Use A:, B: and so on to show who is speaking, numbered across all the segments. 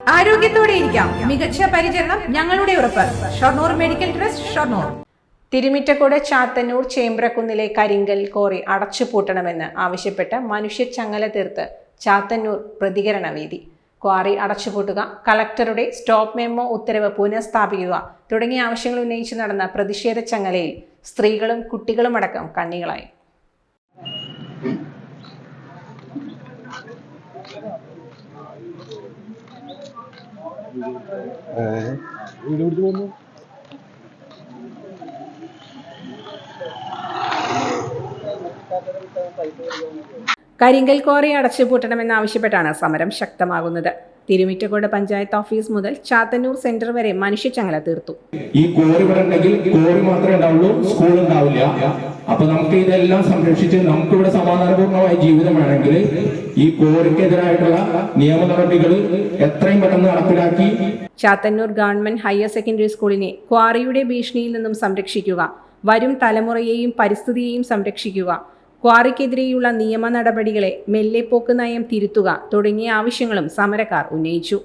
A: ആരോഗ്യത്തോടെ ഇരിക്കാം. മികച്ച പരിചരണം ഞങ്ങളുടെ ഉറപ്പ്. Shoranur medical trust Shoranur.
B: Thirumittacode Chathannur ചേമ്പ്രക്കുന്നിലെ കരിങ്കൽ കോറി അടച്ചുപൂട്ടണമെന്ന് ആവശ്യപ്പെട്ട് മനുഷ്യ ചങ്ങല തീർത്ത് ചാത്തന്നൂർ പ്രതികരണ വേദി. ക്വാറി അടച്ചുപൂട്ടുക കളക്ടറുടെ സ്റ്റോപ്പ് മെമ്മോ ഉത്തരവ് പുനഃസ്ഥാപിക്കുക തുടങ്ങിയ ആവശ്യങ്ങൾ ഉന്നയിച്ച് നടന്ന പ്രതിഷേധ ചങ്ങലയിൽ സ്ത്രീകളും കുട്ടികളും അടക്കം കണ്ണികളായി കരിങ്കൽ ക്വാറി അടച്ചുപൂട്ടണമെന്നാവശ്യപ്പെട്ടാണ് സമരം ശക്തമാകുന്നത്. തിരുമിറ്റക്കോട് പഞ്ചായത്ത് ഓഫീസ് മുതൽ ചാത്തന്നൂർ സെന്റർ വരെ മനുഷ്യച്ചങ്ങല തീർത്തു.
C: ഈ കോറി വരണ്ടെങ്കിൽ കോറി മാത്രമേ ഉണ്ടാവുള്ളൂ സ്കൂൾ ഉണ്ടാവില്ല. അപ്പൊ നമുക്ക് ഇതെല്ലാം സംരക്ഷിച്ച് നമുക്ക് ഇവിടെ സമാധാനപൂർണമായ ജീവിതം വേണമെങ്കിൽ ഈ കോറിക്കെതിരായിട്ടുള്ള നിയമ നടപടികൾ എത്രയും പെട്ടെന്ന് നടപ്പിലാക്കി.
B: ചാത്തന്നൂർ ഗവൺമെന്റ് ഹയർ സെക്കൻഡറി സ്കൂളിനെ ക്വാറിയുടെ ഭീഷണിയിൽ നിന്നും സംരക്ഷിക്കുക വരും തലമുറയെയും പരിസ്ഥിതിയെയും സംരക്ഷിക്കുക ക്വാറിക്കെതിരെയുള്ള നിയമ നടപടികളെ മെല്ലെപ്പോക്ക് നയം തിരുത്തുക തുടങ്ങിയ ആവശ്യങ്ങളും സമരക്കാർ ഉന്നയിച്ചു.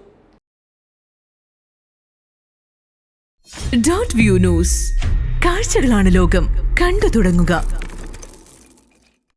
D: Dot view news. കാഴ്ചകളാണ് ലോകം. കണ്ടു തുടങ്ങുക.